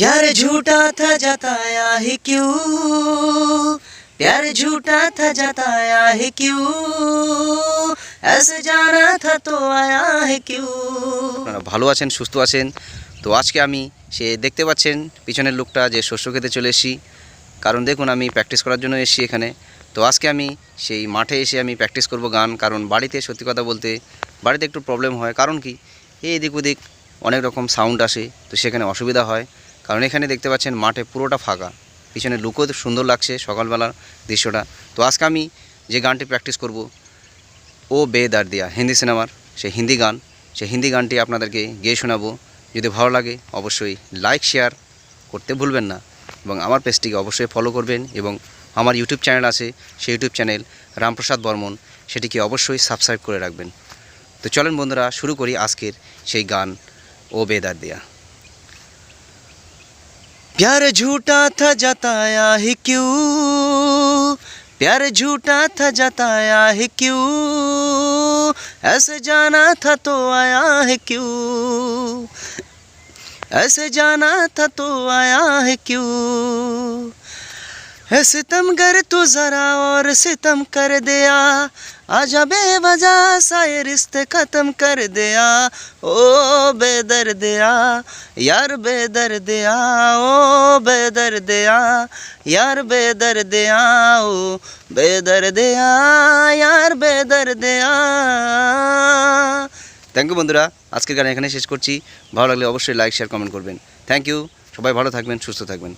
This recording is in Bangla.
प्यार झूठा था जताया ही क्यों प्यार झूठा था जताया ही क्यों ऐसे जाना था तो आया है क्यों আপনারা ভালো আছেন সুস্থ আছেন তো আজকে আমি সে দেখতে পাচ্ছেন পিছনের লোকটা যে শস্য খেতে চলে এসেছি কারণ দেখুন আমি প্র্যাকটিস করার জন্য এসেছি এখানে তো আজকে আমি সেই মাঠে এসে আমি প্র্যাকটিস করব গান কারণ বাড়িতে সত্যি কথা বলতে বাড়িতে একটু প্রবলেম হয় কারণ কি এই এদিক ওদিক অনেক রকম সাউন্ড আসে তো সেখানে অসুবিধা হয় কারণ এখানে দেখতে পাচ্ছেন মাঠে পুরোটা ফাঁকা। পিছনে লুকও সুন্দর লাগছে সকালবেলার দৃশ্যটা। তো আজকে আমি যে গানটি প্র্যাকটিস করব, ও বেদার দিয়া, হিন্দি সিনেমার সেই হিন্দি গান। সেই হিন্দি গানটি আপনাদেরকে গেয়ে শোনাবো। যদি ভালো লাগে অবশ্যই লাইক শেয়ার করতে ভুলবেন না। এবং আমার পেজটিকে অবশ্যই ফলো করবেন এবং আমার ইউটিউব চ্যানেল আছে সেই ইউটিউব চ্যানেল রামপ্রসাদ বর্মন, সেটিকে অবশ্যই সাবস্ক্রাইব করে রাখবেন। তো চলেন বন্ধুরা, শুরু করি আজকের সেই গান, ও বেদার দিয়া। प्यार झूठा था जताया ही क्यों? प्यार झूठा था जताया है क्यों? ऐसे जाना था तो आया है क्यों? ऐसे जाना था तो आया है क्यों? है सितम कर तू जरा और सितम कर दिया आजा बेवजह सा ये रिश्ते ख़त्म कर दिया ओ बेदर दिया यार बेदर दिया ओ बेदर दिया यार बेदर दिया ओ बेदर दिया यार बेदर दिया থ্যাংক ইউ বন্ধুরা আজকের গান এখানে শেষ করছি ভালো লাগলে অবশ্যই লাইক শেয়ার কমেন্ট করবেন থ্যাংক ইউ সবাই ভালো থাকবেন সুস্থ থাকবেন